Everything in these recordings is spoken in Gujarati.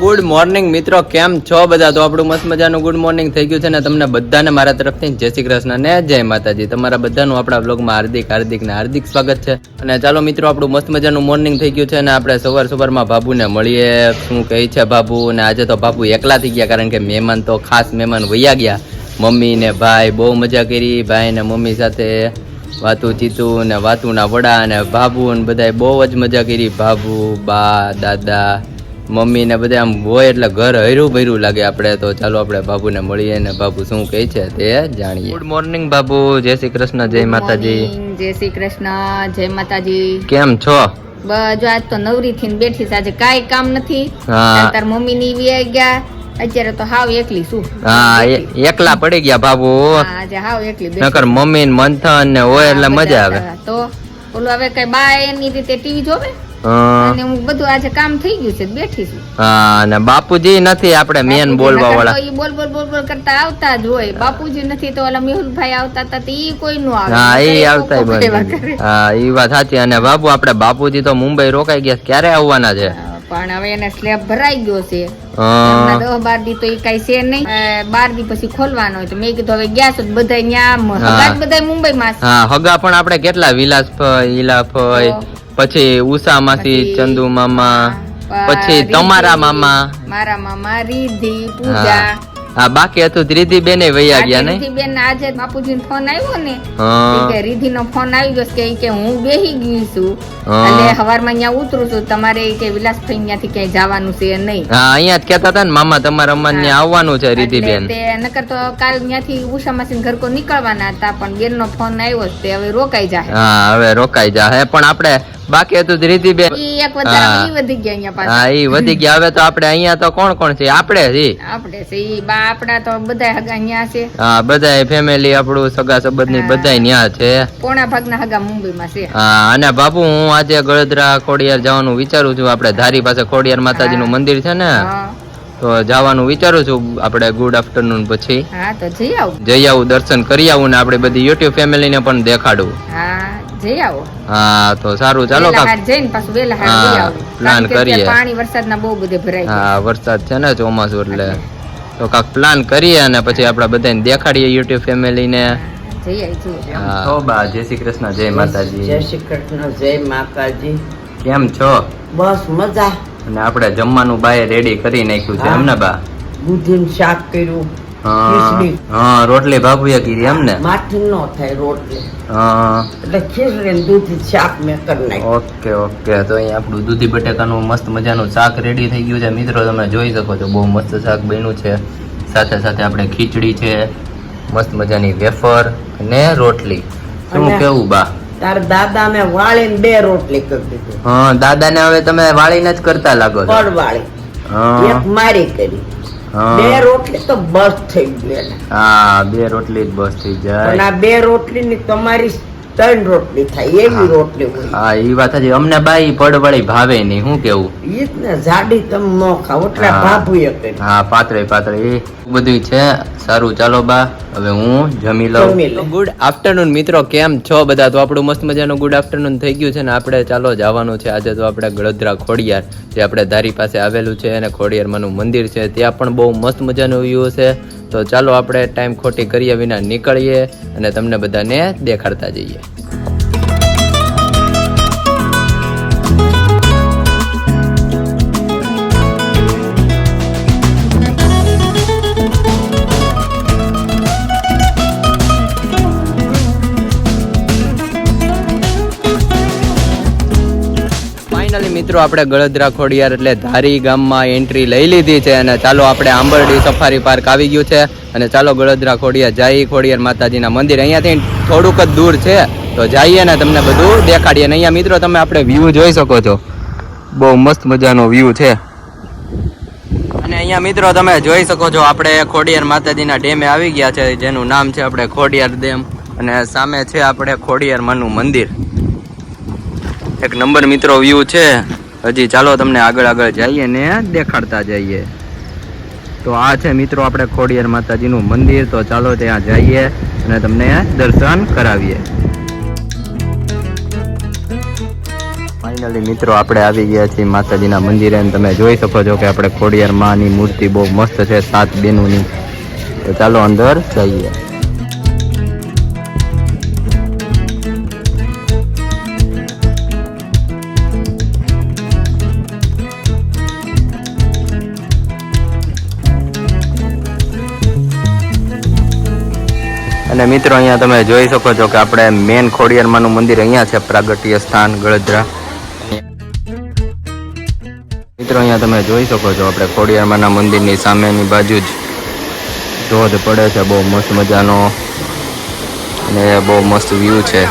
ગુડ મોર્નિંગ મિત્રો, કેમ છો બધા? તો આપણું મસ્ત મજાનું ગુડ મોર્નિંગ થઈ ગયું છે ને તમને બધાને મારા તરફથી. જય શ્રી કૃષ્ણ ને જય માતાજી. તમારા બધાનું આપણા બ્લોગમાં હાર્દિક હાર્દિક ને હાર્દિક સ્વાગત છે. અને ચાલો મિત્રો, આપણું મસ્ત મજાનું મોર્નિંગ થઈ ગયું છે અને આપણે સવાર સવારમાં બાબુને મળીએ. શું કહે છે બાબુ ને આજે તો બાબુ એકલા થઈ ગયા, કારણ કે મહેમાન તો ખાસ મહેમાન વૈયા ગયા. મમ્મી ને ભાઈ બહુ મજા કરી. ભાઈ ને મમ્મી સાથે વાતું ચીતું ને વાતુના વડા ને બાબુ ને બધાએ બહુ જ મજા કરી. બાબુ બા, દાદા મમ્મી ને બધા આમ હોય એટલે ઘર હૈરું ભૈરું લાગે આપણે. તો ચાલો આપણે બાબુને મળીએ ને બાબુ શું કહે છે તે જાણીએ. ગુડ મોર્નિંગ બાબુ. જય શ્રી કૃષ્ણ જય માતાજી. જય શ્રી કૃષ્ણ જય માતાજી. કેમ છો? બસ આજ તો નવરી થઈને બેઠી આજે કાંઈ કામ નથી. તાર મમ્મી ની વી ગયા. અત્યારે તો હાવ એકલી શું હા એકલા પડી ગયા બાબુ. આજે હાવ એકલી નકર મમ્મી ને મંથન ને હોય એટલે મજા આવે. તો ઓલું હવે કઈ બા એની રીતે ટીવી જોવે? અને હું બધું આજે કામ થઈ ગયું છે બેઠી છું. હા અને બાપુજી નથી આપણે મેન બોલવા વાળા. ઈ બોલ બોલ બોલ બોલ કરતા આવતા જ હોય. બાપુજી નથી તો ઓલા મેહુલભાઈ આવતા હતા તો ઈ કોઈ નો આવે. હા એ એ આવતા. હા ઈ વાત સાચી. અને બાપુ આપણે બાપુજી તો મુંબઈ રોકાઈ ગયા ક્યારે આવવાના છે? પણ હવે એને સ્લેબ ભરાઈ ગયો છે. દસ બાર દી તો એ કઈ છે નહીં. બાર દી પછી ખોલવાનો હોય તો મેં કીધું હવે ગયા છો બધા ન્યા બધા મુંબઈ માં હગા પણ આપણે કેટલા? વિલાસ તો. પછી ઉષા માસી ચંદુ મામા પછી તમારા મામા. મારા મામા રીધિ પૂજા. હા બાકી હતું ત્રીજી બેને વૈયા ગયા ને રીધિ બેન આજે બાપુજી ફોન આવ્યો ને કે રીધિ નો ફોન આવી ગયો કે કે હું બેહી ગઈ છું. અને હવારમાં અહીંયા ઉતરું છું તમારે કે વિલાસભાઈ ત્યાંથી ક્યાંય જવાનું છે નહીં. હા અહીંયા જ કેતા હતા ને મામા તમારા અમ્મા ને આવવાનું છે રીધિ બેન તે નકર તો કાલ ત્યાંથી ઉષા માસી ઘર કો નીકળવાના હતા પણ બેન નો ફોન આવ્યો તે હવે રોકાઈ જાય હા હવે રોકાઈ જાય હે પણ આપણે બાકી હતું રીતિબેન બે એક વધારે હા. ઈ વધી ગયા અહીંયા પાછા. હા ઈ વધી ગયા. હવે તો આપણે અહીંયા તો કોણ કોણ છે? આપણે છે આપણે છે બા આપડા તો બધા હગા અહીંયા છે. હા બધાય ફેમિલી આપણું સગા સંબંધની હા. બધાય ન્યા છે. કોણા ભાગના હગા મુંબઈમાં છે. હા અને બાપુ હું આજે ગળદરા ખોડિયાર જવાનું વિચારું છું. આપણે ધારી પાસે ખોડિયાર માતાજીનું. મંદિર છે ને તો જવાનું વિચારું છું આપણે ગુડ આફ્ટરનૂન પછી. હા તો જઈ આવું. જઈ આવું દર્શન કરી આવું ને આપણે બધી યુટ્યુબ ફેમિલીને પણ દેખાડું. હા જઈ આવો. હા તો સારું. ચાલો જઈને પાછું વેલા હા, કે કરીએ. પાણી વરસાદના બહુ બધે ભરાય હા વરસાદ છે ને ચોમાસું એટલે. તો કાક પ્લાન કરીએ અને પછી આપણે બધાને દેખાડીએ યુટ્યુબ ફેમિલીને. તો બા જય શ્રી કૃષ્ણ જય માતાજી. જય શ્રી કૃષ્ણ જય માતાજી. કેમ છો? બસ મજા. અને આપણે જમવાનું બાએ રેડી કરી નાખ્યું છે એમ ને બા? દૂધીનું શાક કર્યું. હા રોટલી બાબુએ કીધી એમ ને માથી નો થાય રોટલી. હા. એટલે ખીચડી ને દૂધી શાક મેં કરી નાખ્યું. Okay okay. તો અહીં આપણું દૂધી બટેકાનું મસ્ત મજાનું શાક રેડી થઈ ગયું છે. મિત્રો તમે જોઈ શકો છો બહુ મસ્ત શાક બન્યું છે. સાથે સાથે આપણે ખીચડી છે મસ્ત મજાની વેફર અને રોટલી. શું કેવું બા? તાર દાદા મેં વાળીને બે રોટલી કરી દીધી. હા દાદાને હવે તમે વાળીને જ કરતા લાગો પડ વાળી. હા. એક મારી કરી. બે રોટલી તો બસ થઈ ગઈ હા બે રોટલી જ બસ થઈ જાય. આ બે રોટલી ની તમારી ત્રણ રોટલી થાય એવી રોટલી હોય. હા એ વાત છે અમને બાઈ પડવાળી ભાવે નહીં શું કેવું? જ ને જાડી તમે ન ખાવ એટલે. ભાભુએ કરી. હા પાતળે પાતળે. એ બધું છે. સારું ચાલો બા. હવે હું જમી લઉં. જમી લઉં. ગુડ આફ્ટરનૂન મિત્રો. કેમ છો બધા? તો આપણું મસ્ત મજાનું ગુડ આફ્ટરનૂન થઈ ગયું છે ને આપણે ચાલો જવાનું છે. આજે તો આપણે ગળદરા ખોડિયાર જે આપણે ધારી પાસે આવેલું છે. અને ખોડિયારમાંનું મંદિર છે. ત્યાં પણ બહુ મસ્ત મજાનું વ્યૂ છે તો ચાલો આપણે ટાઈમ ખોટી કર્યા વિના નીકળીએ અને તમને બધાને દેખાડતા જઈએ. મિત્રો, આપણે ગળદરા ખોડિયાર એટલે ધારી ગામમાં એન્ટ્રી લઈ લીધી છે અને ચાલો આપણે આંબરડી સફારી પાર્ક આવી ગયું છે અને ચાલો ગળદરા ખોડિયાર જઈ ખોડિયાર માતાજીના મંદિર. અહીંયાથી થોડુંક જ દૂર છે, તો જઈએ ને તમને બધું દેખાડીએ. અને અહીંયા મિત્રો, તમે આપણે વ્યૂ જોઈ શકો છો. બહુ મસ્ત મજાનો વ્યૂ છે. અને અહીંયા મિત્રો, તમે જોઈ શકો છો, આપણે ખોડિયાર માતાજીના ડેમે આવી ગયા છે, જેનું નામ છે આપણે ખોડિયાર ડેમ. અને સામે છે આપણે ખોડિયાર માનું મંદિર. એક નંબર મિત્રો વ્યૂ છે. હજી ચાલો તમને આગળ આગળ જઈએ ને દેખાડતા જઈએ. તો આ છે મિત્રો આપણે ખોડિયાર માતાજીનું મંદિર, તો ચાલો ત્યાં જઈએ અને તમને દર્શન કરાવીએ. ફાઇનલી મિત્રો આપણે આવી ગયા છીએ માતાજીના મંદિરે અને તમે જોઈ શકો છો કે આપણે ખોડિયાર માની મૂર્તિ બહુ મસ્ત છે, સાત બેનુની. તો ચાલો અંદર જઈએ. અને મિત્રો, અહીંયા તમે જોઈ શકો છો કે આપણે મેન ખોડિયારમાંનું મંદિર અહીંયા છે, પ્રાગટ્ય સ્થાન ગળદરા મિત્રો, અહીંયા તમે જોઈ શકો છો, આપણે ખોડિયારમાંના મંદિરની સામેની બાજુ જ ધોધ પડે છે, બહુ મસ્ત મજાનો અને બહુ મસ્ત વ્યૂ છે.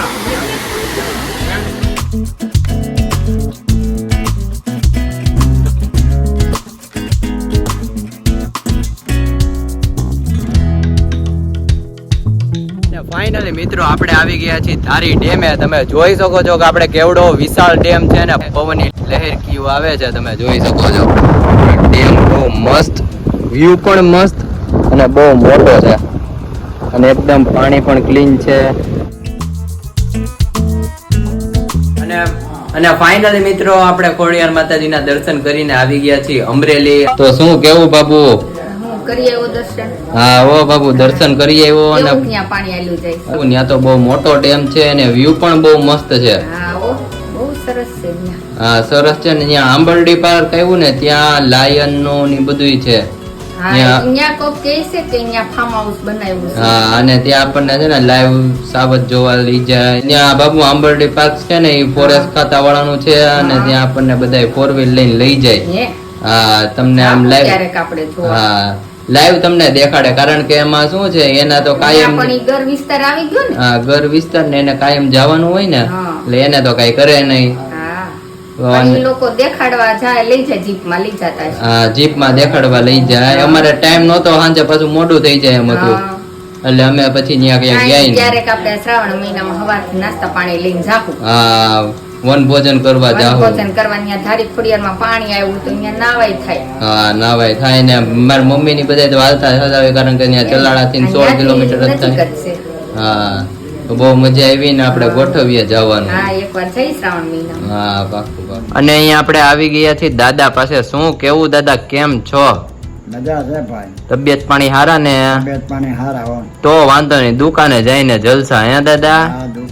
ફાઇનલી મિત્રો, આપણે આવી ગયા છીએ ધારી ડેમે. તમે જોઈ શકો છો કે આપણે કેવડો વિશાળ ડેમ છે ને, પવનની લહેરકીઓ આવે છે. તમે જોઈ શકો છો. ડેમ બહુ મસ્ત વ્યૂ પણ મસ્ત અને બહુ મોટો છે. અને એકદમ પાણી પણ ક્લીન છે. અને અને ફાઇનલી મિત્રો, આપણે ખોડિયાર માતાજીના દર્શન કરીને આવી ગયા છીએ અમરેલી. તો શું કેવું બાબુ કરી આવ્યો દર્શન? હા ઓ બાબુ દર્શન કરી આવ્યો અને ત્યાં પાણી આવેલું જાય. ત્યાં તો બહુ મોટો ડેમ છે અને વ્યૂ પણ બહુ મસ્ત છે. હા ઓ બહુ સરસ છે હા સરસ છે ને ત્યાં આંબરડી પાર્ક આવ્યું ને ત્યાં લાયનનું ને બધું છે અને ત્યાં આપણને છે ને લાઈવ સાવત જોવા લઈ જાય. ત્યાં બાબુ આંબરડી પાર્ક છે ને એ ફોરેસ્ટ ખાતા વાળાનું છે અને ત્યાં આપણને બધા ફોર વ્હીલ લઈને લઈ જાય. હા? તમને આમ લાઈવ હા. લાઈવ તમને દેખાડે. કારણ કે એમાં શું છે એના તો કાયમ પણ ઈ વિસ્તાર આવી ગયો ને? હા ઘર વિસ્તાર ને એને કાયમ જવાનું હોય ને એટલે એને તો કઈ કરે નહીં. લોકો દેખાડવા જાય લઈ જાય જીપમાં લઈ જતા હા જીપમાં દેખાડવા લઈ જાય. અમારે ટાઈમ નહોતો સાંજે પાછું મોડું થઈ જાય એમ હતું. એટલે અમે પછી ત્યાં ક્યાંક ગયા ક્યારેક આપણે શ્રાવણ મહિનામાં હવારથી નાસ્તા પાણી લઈને જાહું. હા. વન ભોજન કરવા જાવ ભોજન કરવા ત્યાં ધારી ખોડિયારમાં પાણી આવ્યું તો અહીંયા નાવાય થાય. હા નાવાય થાય ને મારી મમ્મી ની બધા તો હાલતા હલાવે કારણ કે ત્યાં ચલાડા થી સોળ કિલોમીટર જ થાય છે. હા તો બહુ મજા આવી ને આપણે ગોઠવીએ જવાનું. હા એકવાર જઈ શ્રાવણ મહિના હા પાકું પાકું અને અહીંયા આપણે આવી ગયા છીએ દાદા પાસે. શું કેવું દાદા કેમ છો? મજા છે ભાઈ. તબિયત પાણી હારા ને? તબિયત પાણી હારા તો વાંધો નહીં દુકાને જઈને જલસા હે દાદા?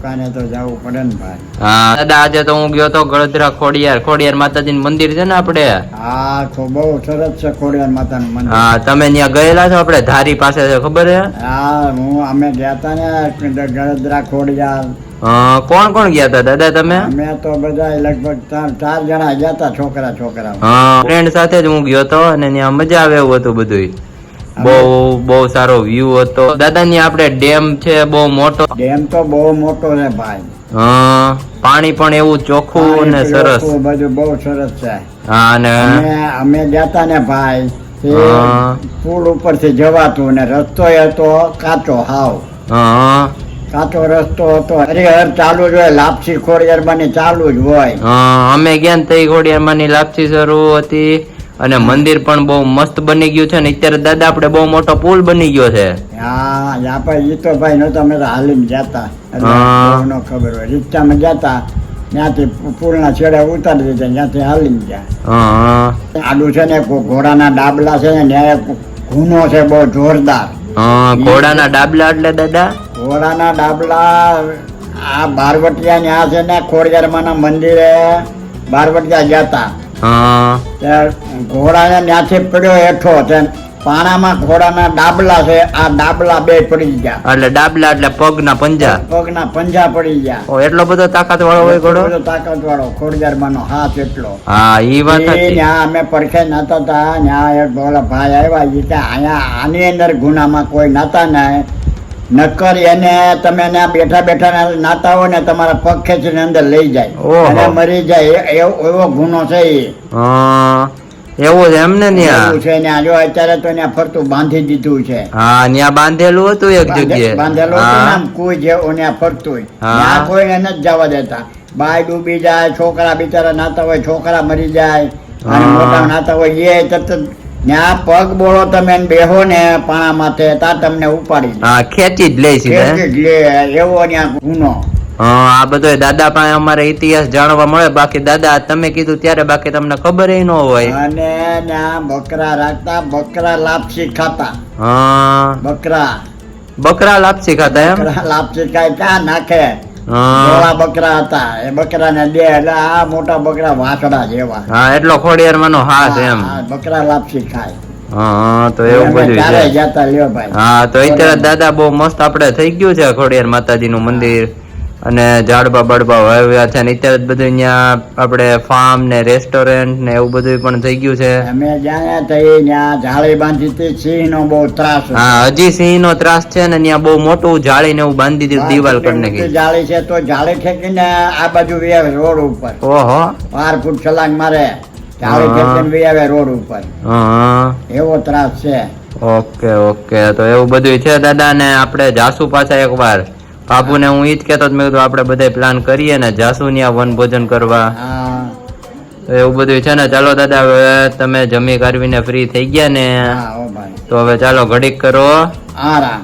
દુકાને તો જવું પડે ને ભાઈ. હા દાદા આજે તો હું ગયો તો ગળદરા ખોડિયાર. ખોડિયાર માતાજી મંદિર છે ને આપણે? હા તો બહુ સરસ છે ખોડિયાર માતાનું મંદિર. હા તમે ત્યાં ગયેલા છો આપણે? ધારી પાસે છે ખબર છે? હા હું અમે ગયા તા ને ગળદરા ખોડિયાર. કોણ કોણ ગયા હતા દાદા તમે? અમે તો બધા લગભગ ચાર જણા ગયા તા છોકરા છોકરા ફ્રેન્ડ સાથે જ હું ગયો હતો અને ત્યાં મજા આવે એવું હતું બધું બહુ બહુ સારો વ્યૂ હતો. દાદા ની આપણે ડેમ છે બહુ મોટો. ડેમ તો બહુ મોટો છે ભાઈ. હા પાણી પણ એવું ચોખ્ખું અને સરસ. બધું બહુ સરસ છે. હા ને અમે જતા ને ભાઈ. પુલ ઉપરથી જવાતું ને રસ્તો હતો કાચો હાવ. હા. કાચો રસ્તો હતો. હરિહર ચાલુ જ હોય લાપસી ખોડિયાર બની ચાલુ જ હોય. અમે ગયા તઈ ખોડિયારમાં ની લાપસી શરૂ હતી. અને મંદિર પણ બહુ મસ્ત બની ગયું છે ને અત્યારે દાદા આપણે બહુ મોટો પુલ બની ગયો છે. હા આપણે તો ભાઈ નતો અમે તો હાલીને જતા. એટલે ખબર હોય. રિક્ષામાં જતા ત્યાંથી પુલના છેડે ઉતારી દીધા ત્યાંથી હાલીમ ગયા. આડું છે ને ઘોડાના ડાબલા છે ને ત્યાં ગુનો છે બહુ જોરદાર. ઘોડાના ડાબલા એટલે દાદા? ઘોડાના ડાબલા આ બારવટિયા ન્યા છે ને ખોડિયારમાંના મંદિરે બારવટિયા જતા. ઘોડાને ત્યાંથી પડ્યો હેઠો છે પાણામાં ઘોડાના ડાબલા છે આ ડાબલા બે પડી ગયા. એટલે ડાબલા એટલે પગના પંજા. પગના પંજા પડી ગયા. ઓ એટલો બધો તાકાત વાળો હોય ઘોડો? તાકાત વાળો ખોડિયારમાંનો હાથ એટલો. હા ઈ વાત હતી ન્યા અમે પડખે નતા તા ન્યા એક બોલા ભાઈ આવ્યા ઈ કે અહીંયા આની અંદર ગુનામાં કોઈ નાતા ને. નકર એને તમે બેઠા બેઠા નાતા હોય ને તમારા પગ ખેંચીને અંદર લઈ જાય. અને મરી જાય એવો ગુનો છે એ. એવું છે એમને ન્યા? છે ને જો અત્યારે તો ત્યાં ફરતું બાંધી દીધું છે. હા ન્યા બાંધેલું હતું એક જગ્યાએ. બાંધેલું હતું આમ કોઈ જેવું ત્યાં ફરતું હોય. ત્યાં કોઈને નથી જવા દેતા. બાય ડૂબી જાય છોકરા બિચારા નાતા હોય છોકરા મરી જાય. અને મોટા નાતા હોય એ તરત ત્યાં પગ બોળો તમે બેહો ને પાણા માથે તા તમને ઉપાડી હા ખેંચી જ લે છે ખેંચી જ લે એવો ત્યાં ગુનો. આ બધો દાદા પાસે અમારે ઇતિહાસ જાણવા મળે. બાકી દાદા તમે કીધું ત્યારે બાકી તમને ખબર ન હોય. અને ત્યાં બકરા રાખતા બકરા લાપસી ખાતા. હા. બકરા. બકરા લાપસી ખાતા એમ? લાપસી ખાય ક્યાં નાખે? હા. બકરા હતા. એ બકરાને બે એટલે આ મોટા બકરા વાસડા જેવા. હા એટલો ખોડિયાર માનો હાથ એમ. બકરા લાપસી ખાય. હા તો એવું બધું છે. હા તો અત્યારે દાદા બહુ મસ્ત આપણે થઈ ગયું છે ખોડિયાર માતાજીનું મંદિર. અને ઝાડબા બળબા વાવ્યા છે. ને અત્યારે બધું અહીંયા આપણે ફાર્મ ને રેસ્ટોરન્ટ ને એવું બધું પણ થઈ ગયું છે. અમે જ્યાં તઈ ત્યાં જાળી બાંધી હતી સિંહ નો બહુ ત્રાસ હા હજી સિંહ નો ત્રાસ છે ને ત્યાં બહુ મોટું જાળી ને એવું બાંધી દીધું દિવાલ કરી નાખી. જાળી છે તો જાળી ઠેકીને આ બાજુ વ્યાવે રોડ ઉપર. ઓહો. બાર ફૂટ છલાંગ મારે. જાળી. ઠેકીને વી રોડ ઉપર. હા. એવો ત્રાસ છે. Okay okay. તો એવું બધું છે દાદા ને આપણે જાસુ પાછા એકવાર. બાપુ ને હું ઈ જ કેતો મેં કીધું આપણે બધા પ્લાન કરીએ ને જાસુ ત્યાં વન ભોજન કરવા તો એવું બધું છે ને ચાલો દાદા હવે તમે જમી કરવીને ફ્રી થઈ ગયા ને તો હવે ચાલો ઘડીક કરો. આરામ